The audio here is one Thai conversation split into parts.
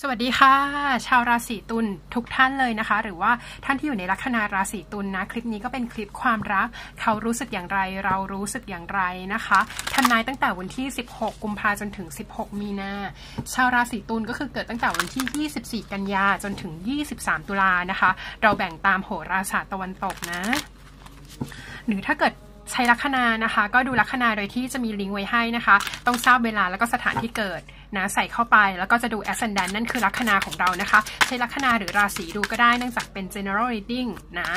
สวัสดีค่ะ ชาวราศีตุลทุกท่านเลยนะคะ หรือว่าท่านที่อยู่ในลัคนาราศีตุลนะ คลิปนี้ก็เป็นคลิปความรัก เขารู้สึกอย่างไร เรารู้สึกอย่างไรนะคะทำนายตั้งแต่วันที่ 16 กุมภาจนถึง 16 มีนาชาวราศีตุลก็คือเกิดตั้งแต่วันที่ 24 กันยาจนถึง 23 ตุลานะคะ เราแบ่งตามโหราศาสตร์ตะวันตกนะ หรือถ้าเกิด ใช้ลัคนานะคะ ก็ดูลัคนาโดยที่จะมีลิงก์ไว้ให้นะคะ ต้องทราบเวลาแล้วก็สถานที่เกิดนะใส่เข้าไปแล้วก็จะดู ascendant นั่นคือลัคนาของเรานะคะ ใช้ลัคนาหรือราศีดูก็ได้เนื่องจากเป็น general reading นะ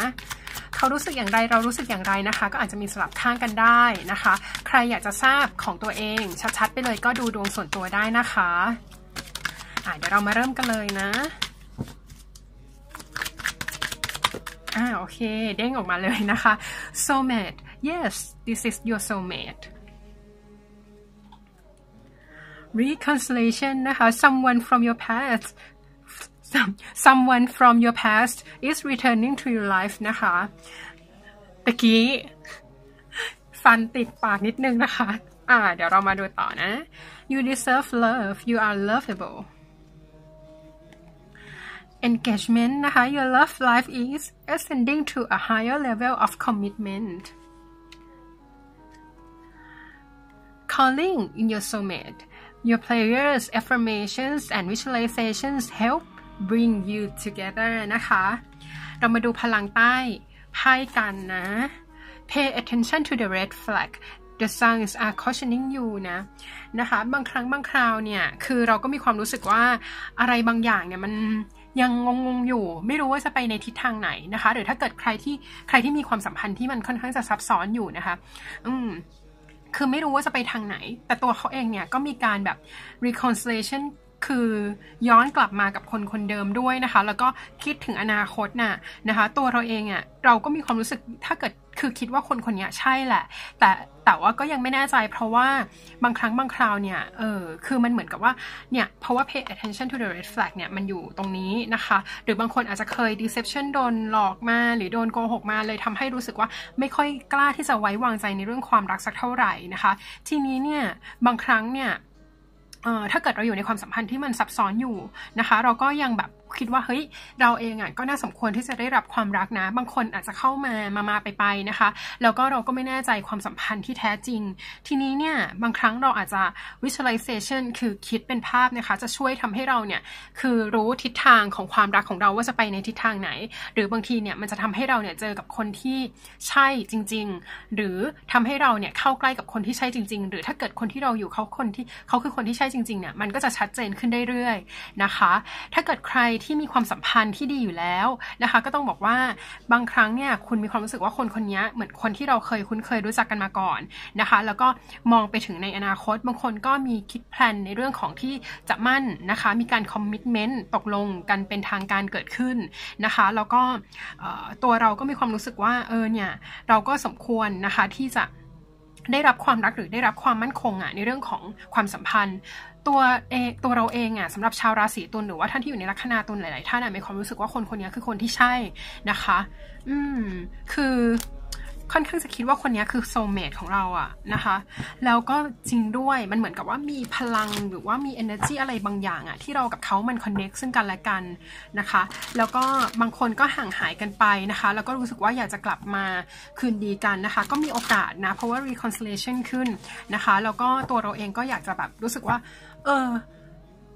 เขารู้สึกอย่างไรเรารู้สึกอย่างไรนะคะ ก็อาจจะมีสลับข้างกันได้นะคะ ใครอยากจะทราบของตัวเองชัดๆไปเลยก็ดูดวงส่วนตัวได้นะคะะเดี๋ยวเรามาเริ่มกันเลยนะอ่าโอเค เด้งออกมาเลยนะคะ soulmate yes this is your soulmate reconciliation นะคะ someone from your past some, someone from your past is returning to your life นะคะตะกี้ฟันติดปากนิดนึงนะคะ อ่า เดี๋ยวเรามาดูต่อนะ you deserve love you are lovable engagement นะคะ your love life is ascending to a higher level of commitment Calling in your soulmate your prayers affirmations and visualizations help bring you together นะคะ เรามาดูพลังใต้ไพ่กันนะ pay attention to the red flag the signs are cautioning you นะนะคะบางครั้งบางคราวเนี่ย คือเราก็มีความรู้สึกว่าอะไรบางอย่างเนี่ยมันยังงงๆอยู่ ไม่รู้ว่าจะไปในทิศทางไหนนะคะ หรือถ้าเกิดใครที่ใครที่มีความสัมพันธ์ที่มันค่อนข้างจะซับซ้อนอยู่นะคะ อืม คือไม่รู้ว่าจะไปทางไหน แต่ตัวเขาเองเนี่ยก็มีการแบบ reconciliation คือย้อนกลับมากับคนคนเดิมด้วยนะคะ แล้วก็คิดถึงอนาคตน่ะนะคะ ตัวเราเองอะเราก็มีความรู้สึกถ้าเกิดคือคิดว่าคนคนนี้ใช่แหละ แต่แต่ว่าก็ยังไม่แน่ใจเพราะว่าบางครั้งบางคราวเนี่ยเออคือมันเหมือนกับว่าเนี่ยเพราะว่า pay attention to the red flag เนี่ยมันอยู่ตรงนี้นะคะ หรือบางคนอาจจะเคย deception โดนหลอกมา หรือโดนโกหกมาเลยทำให้รู้สึกว่าไม่ค่อยกล้าที่จะไว้วางใจในเรื่องความรักสักเท่าไหร่นะคะ ทีนี้เนี่ยบางครั้งเนี่ย ถ้าเกิดเราอยู่ในความสัมพันธ์ที่มันซับซ้อนอยู่นะคะ เราก็ยังแบบ คิดว่าเฮ้ยเราเองอะก็น่าสมควรที่จะได้รับความรักนะ บางคนอาจจะเข้ามามามาไปไปนะคะ แล้วก็เราก็ไม่แน่ใจความสัมพันธ์ที่แท้จริง ทีนี้เนี่ยบางครั้งเราอาจจะ visualization คือคิดเป็นภาพนะคะ จะช่วยทำให้เราเนี่ยคือรู้ทิศทางของความรักของเราว่าจะไปในทิศทางไหน หรือบางทีเนี่ยมันจะทำให้เราเนี่ยเจอกับคนที่ใช่จริง ๆ หรือทำให้เราเนี่ยเข้าใกล้กับคนที่ใช่จริง ๆ หรือถ้าเกิดคนที่เราอยู่เขาคนที่เขาคือคนที่ใช่จริงๆเนี่ยมันก็จะชัดเจนขึ้นเรื่อยๆนะคะ ถ้าเกิดใครที่มีความสัมพันธ์ที่ดีอยู่แล้วนะคะ ก็ต้องบอกว่าบางครั้งเนี่ยคุณมีความรู้สึกว่าคนคนนี้เหมือนคนที่เราเคยคุ้นเคยรู้จักกันมาก่อนนะคะ แล้วก็มองไปถึงในอนาคต บางคนก็มีคิดแพลนในเรื่องของที่จะมั่นนะคะ มีการคอมมิชเมนต์ตกลงกันเป็นทางการเกิดขึ้นนะคะ แล้วก็ตัวเราก็มีความรู้สึกว่าเออเนี่ยเราก็สมควรนะคะที่จะ ได้รับความรักหรือได้รับความมั่นคงอะในเรื่องของความสัมพันธ์ ตัวเอตัวเราเองอะสำหรับชาวราศีตุลหรือว่าท่านที่อยู่ในลัคนาตุลหลาย ๆ ท่านอะมีความรู้สึกว่าคนคนนี้คือคนที่ใช่นะคะ อืมคือ ค่อนข้างจะคิดว่าคนนี้คือโซเมตของเราอะนะคะ แล้วก็จริงด้วยมันเหมือนกับว่ามีพลังหรือว่ามี energy อะไรบางอย่างอะที่เรากับเขามันคอนเน็กซึ่งกันและกันนะคะ แล้วก็บางคนก็ห่างหายกันไปนะคะ แล้วก็รู้สึกว่าอยากจะกลับมาคืนดีกันนะคะ ก็มีโอกาสนะ เพราะว่า reconciliation ขึ้นนะคะ แล้วก็ตัวเราเองก็อยากจะแบบรู้สึกว่า เออ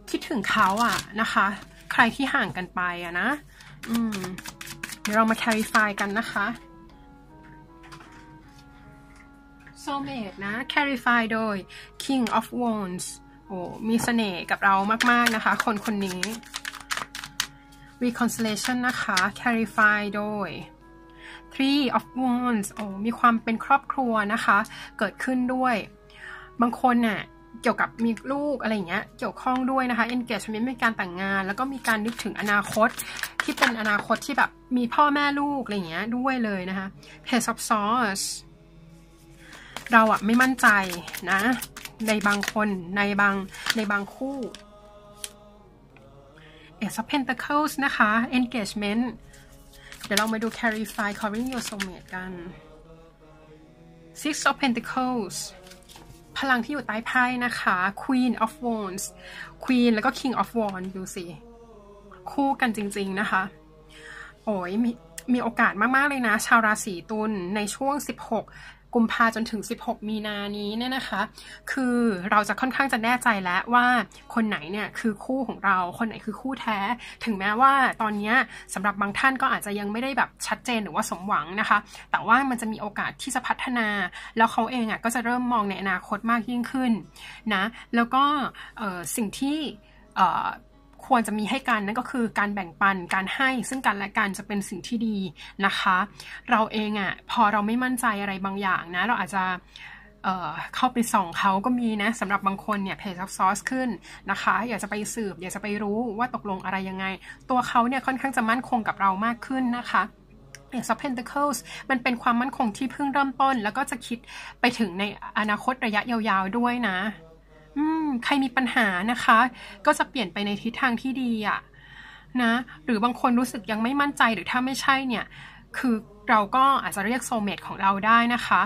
คิดถึงเขาอะนะคะ ใครที่ห่างกันไปอะนะ อืม เดี๋ยวเรามา clarify กันนะคะ soulmate นะ Carify โดย king of wands โอ้ มีเสน่ห์กับเรามาก ๆ นะคะ คนคนนี้ reconciliation นะคะ Carify โดย three of wands โอ้ มีความเป็นครอบครัวนะคะ เกิดขึ้นด้วย บางคนเนี่ยเกี่ยวกับมีลูกอะไรอย่างเงี้ย เกี่ยวข้องด้วยนะคะ engagement มีการแต่งงาน แล้วก็มีการนึกถึงอนาคต ที่เป็นอนาคตที่แบบมีพ่อแม่ลูกอะไรอย่างเงี้ยด้วยเลยนะคะ page of swords เราอะไม่มั่นใจนะ ในบางคนในบางในบางคู่ Ace of Pentacles นะคะ engagement เดี๋ยวเรามาดู clarify covering your soulmate กัน Six of Pentacles พลังที่อยู่ใต้ไพ่นะคะ Queen of Wands Queen แล้วก็ King of Wands ดูสิ คู่กันจริง ๆ นะคะ โอ้ยมีมีโอกาสมาก ๆ เลยนะ ชาวราศีตุลในช่วง 16 กุมภาจนถึง 16 มีนานี้เนี่ยนะคะ คือเราจะค่อนข้างจะแน่ใจแล้วว่าคนไหนเนี่ยคือคู่ของเรา คนไหนคือคู่แท้ ถึงแม้ว่าตอนนี้สำหรับบางท่านก็อาจจะยังไม่ได้แบบชัดเจนหรือว่าสมหวังนะคะ แต่ว่ามันจะมีโอกาสที่จะพัฒนา แล้วเขาเองอะก็จะเริ่มมองในอนาคตมากยิ่งขึ้นนะ แล้วก็สิ่งที่ ควรจะมีให้กันนั่นก็คือการแบ่งปันการให้ซึ่งกันและกันจะเป็นสิ่งที่ดีนะคะ เราเองอะ่ะพอเราไม่มั่นใจอะไรบางอย่างนะ เราอาจจะเเข้าไปส่องเขาก็มีนะสำหรับบางคนเนี่ยเพจซับซอนขึ้นนะคะ อยากจะไปสืบ อยากจะไปรู้ว่าตกลงอะไรยังไง ตัวเขาเนี่ยค่อนข้างจะมั่นคงกับเรามากขึ้นนะคะอย่าง of Pentacles มันเป็นความมั่นคงที่เพิ่งเริ่มต้น แล้วก็จะคิดไปถึงในอนาคตระยะยาวๆด้วยนะ ใครมีปัญหานะคะ ก็จะเปลี่ยนไปในทิศทางที่ดีอะนะหรือบางคนรู้สึกยังไม่มั่นใจหรือถ้าไม่ใช่เนี่ย คือเราก็อาจจะเรียกโซเมตของเราได้นะคะ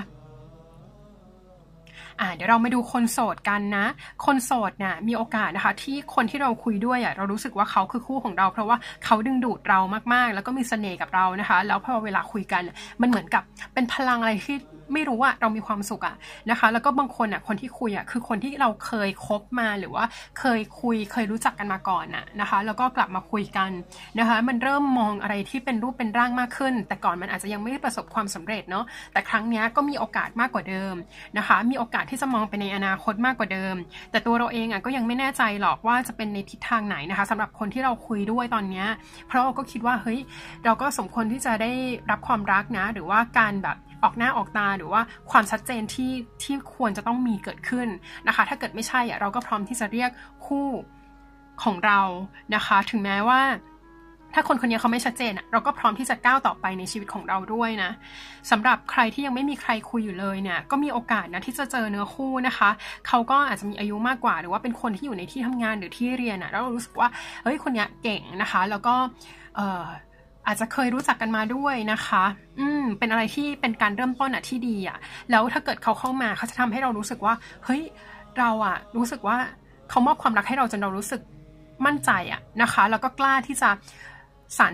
อ่าเดี๋ยวเรามาดูคนโสดกันนะ คนโสดเนี่ยมีโอกาสนะคะ ที่คนที่เราคุยด้วยอะเรารู้สึกว่าเขาคือคู่ของเรา เพราะว่าเขาดึงดูดเรามากๆ แล้วก็มีเสน่ห์กับเรานะคะ แล้วพอเวลาคุยกัน มันเหมือนกับเป็นพลังอะไรที่ไม่รู้ว่าเรามีความสุขอะนะคะ แล้วก็บางคนอะคนที่คุยอะคือคนที่เราเคยคบมาหรือว่าเคยคุยเคยรู้จักกันมาก่อนอะนะคะ แล้วก็กลับมาคุยกันนะคะ มันเริ่มมองอะไรที่เป็นรูปเป็นร่างมากขึ้น แต่ก่อนมันอาจจะยังไม่ประสบความสำเร็จเนาะแต่ครั้งนี้ก็มีโอกาสมากกว่าเดิมนะคะ มีโอกาสที่จะมองไปในอนาคตมากกว่าเดิม แต่ตัวเราเองอะก็ยังไม่แน่ใจหรอกว่าจะเป็นในทิศทางไหนนะคะสำหรับคนที่เราคุยด้วยตอนนี้เพราะเราก็คิดว่าเฮ้ยเราก็สมควรที่จะได้รับความรักนะ หรือว่าการแบบออกหน้าออกตาหรือว่าความชัดเจนที่ที่ควรจะต้องมีเกิดขึ้นนะคะ ถ้าเกิดไม่ใช่เราก็พร้อมที่จะเรียกคู่ของเรานะคะ ถึงแม้ว่า ถ้าคนคนนี้เขาไม่ชัดเจนเราก็พร้อมที่จะก้าวต่อไปในชีวิตของเราด้วยนะสำหรับใครที่ยังไม่มีใครคุยอยู่เลยเนี่ย ก็มีโอกาสนะที่จะเจอเนื้อคู่นะคะ เขาก็อาจจะมีอายุมากกว่า หรือว่าเป็นคนที่อยู่ในที่ทำงานหรือที่เรียนอะแล้วเรารู้สึกว่าเฮ้ยคนนี้เก่งนะคะ แล้วก็เอาจจะเคยรู้จักกันมาด้วยนะคะ อืม เป็นอะไรที่เป็นการเริ่มต้นอะที่ดีอะแล้วถ้าเกิดเขาเข้ามาเขาจะทำให้เรารู้สึกว่า เฮ้ย เราอะรู้สึกว่าเขามอบความรักให้เราจนเรารู้สึกมั่นใจอะนะคะ แล้วก็กล้าที่จะสาร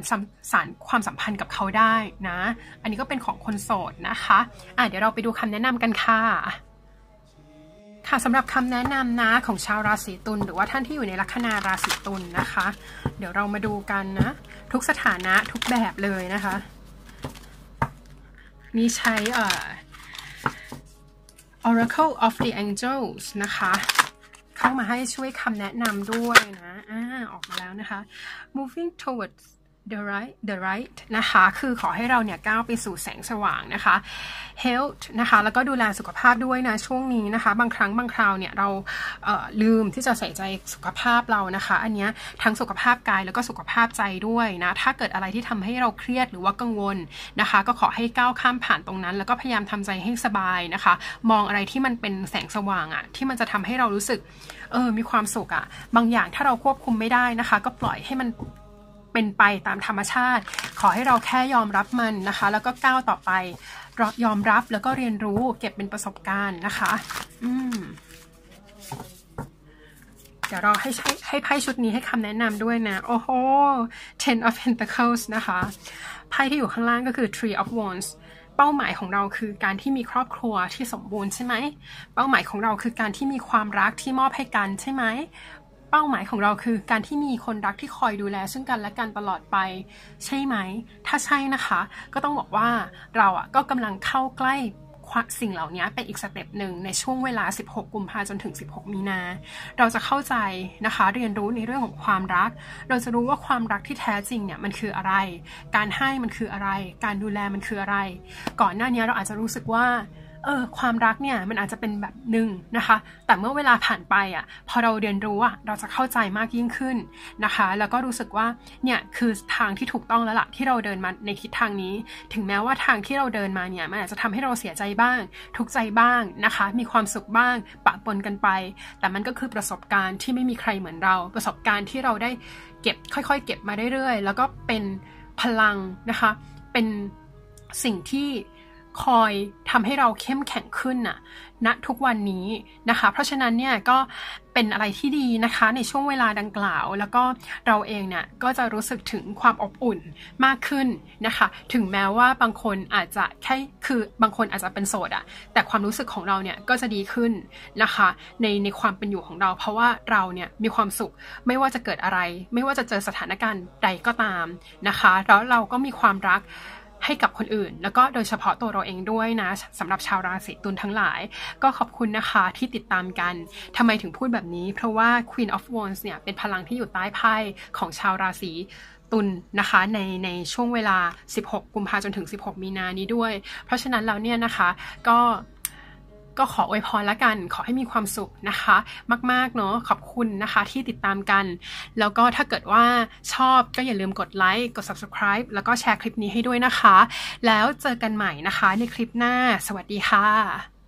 สารความสัมพันธ์กับเขาได้นะ อันนี้ก็เป็นของคนโสดนะคะ อะเดี๋ยวเราไปดูคำแนะนำกันค่ะ ค่ะสำหรับคำแนะนำนะของชาวราศีตุลหรือว่าท่านที่อยู่ในลัคนาราศีตุลนะคะ เดี๋ยวเรามาดูกันนะ ทุกสถานะทุกแบบเลยนะคะมีใช้เอ่อ Oracle of the Angels นะคะ เข้ามาให้ช่วยคำแนะนำด้วยนะอ่าออกมาแล้วนะคะ moving towards the right the right นะคะ คือขอให้เราเนี่ยก้าวไปสู่แสงสว่างนะคะ health นะคะ แล้วก็ดูแลสุขภาพด้วยนะ ช่วงนี้นะคะ บางครั้งบางคราวเนี่ยเราเลืมที่จะใส่ใจสุขภาพเรานะคะ อันนี้ทั้งสุขภาพกายแล้วก็สุขภาพใจด้วยนะ ถ้าเกิดอะไรที่ทำให้เราเครียดหรือว่ากังวลนะคะ ก็ขอให้ก้าวข้ามผ่านตรงนั้น แล้วก็พยายามทำใจให้สบายนะคะ มองอะไรที่มันเป็นแสงสว่างอะที่มันจะทำให้เรารู้สึก เออ มีความสุขอะบางอย่างถ้าเราควบคุมไม่ได้นะคะ ก็ปล่อยให้มัน เป็นไปตามธรรมชาติ ขอให้เราแค่ยอมรับมันนะคะ แล้วก็ก้าวต่อไปยอมรับแล้วก็เรียนรู้เก็บเป็นประสบการณ์นะคะ อืมเดี๋ยวเราให้ให้ไพ่ชุดนี้ให้คำแนะนำด้วยนะ โอ้โห Ten of Pentacles นะคะ ไพ่ที่อยู่ข้างล่างก็คือ three of Wands เป้าหมายของเราคือการที่มีครอบครัวที่สมบูรณ์ใช่ไหม เป้าหมายของเราคือการที่มีความรักที่มอบให้กันใช่ไหม เป้าหมายของเราคือการที่มีคนรักที่คอยดูแล ซึ่งกันและกันตลอดไป ใช่ไหม ถ้าใช่นะคะ ก็ต้องบอกว่าเราอะก็กำลังเข้าใกล้สิ่งเหล่านี้เป็นอีกสเต็ปหนึ่งในช่วงเวลา 16 กุมภาจนถึง 16 มีนา เราจะเข้าใจนะคะ เรียนรู้ในเรื่องของความรัก เราจะรู้ว่าความรักที่แท้จริงเนี่ยมันคืออะไร การให้มันคืออะไร การดูแลมันคืออะไร ก่อนหน้านี้เราอาจจะรู้สึกว่า เออความรักเนี่ยมันอาจจะเป็นแบบหนึ่งนะคะ แต่เมื่อเวลาผ่านไปอะพอเราเรียนรู้อะเราจะเข้าใจมากยิ่งขึ้นนะคะ แล้วก็รู้สึกว่าเนี่ยคือทางที่ถูกต้องแล้วล่ะที่เราเดินมาในทิศทางนี้ ถึงแม้ว่าทางที่เราเดินมาเนี่ยมันอาจจะทำให้เราเสียใจบ้าง ทุกใจบ้างนะคะ มีความสุขบ้างปะปนกันไป แต่มันก็คือประสบการณ์ที่ไม่มีใครเหมือนเรา ประสบการณ์ที่เราได้เก็บค่อยๆ เก็บมาเรื่อยๆ แล้วก็เป็นพลังนะคะ เป็นสิ่งที่ คอยทำให้เราเข้มแข็งขึ้นน่ะณนะทุกวันนี้นะคะ เพราะฉะนั้นเนี่ยก็เป็นอะไรที่ดีนะคะในช่วงเวลาดังกล่าว แล้วก็เราเองเนี่ยก็จะรู้สึกถึงความอบอุ่นมากขึ้นนะคะ ถึงแม้ว่าบางคนอาจจะแค่คือบางคนอาจจะเป็นโสดอะแต่ความรู้สึกของเราเนี่ยก็จะดีขึ้นนะคะในในความเป็นอยู่ของเรา เพราะว่าเราเนี่ยมีความสุขไม่ว่าจะเกิดอะไร ไม่ว่าจะเจอสถานการณ์ใดก็ตามนะคะ แล้วเราก็มีความรัก ให้กับคนอื่น แล้วก็โดยเฉพาะตัวเราเองด้วยนะสำหรับชาวราศีตุลทั้งหลาย ก็ขอบคุณนะคะที่ติดตามกันทำไมถึงพูดแบบนี้ เพราะว่า Queen of Wands เนี่ยเป็นพลังที่อยู่ใต้ไพ่ของชาวราศีตุลนะคะในในช่วงเวลา 16 กุมภาจนถึง 16 มีนานี้ด้วย เพราะฉะนั้นเราเนี่ยนะคะก็ ก็ขออวยพรละกัน ขอให้มีความสุขนะคะ มาก ๆ เนาะขอบคุณนะคะที่ติดตามกัน แล้วก็ถ้าเกิดว่าชอบก็อย่าลืมกดไลค์กด subscribe แล้วก็แชร์คลิปนี้ให้ด้วยนะคะ แล้วเจอกันใหม่นะคะในคลิปหน้า สวัสดีค่ะ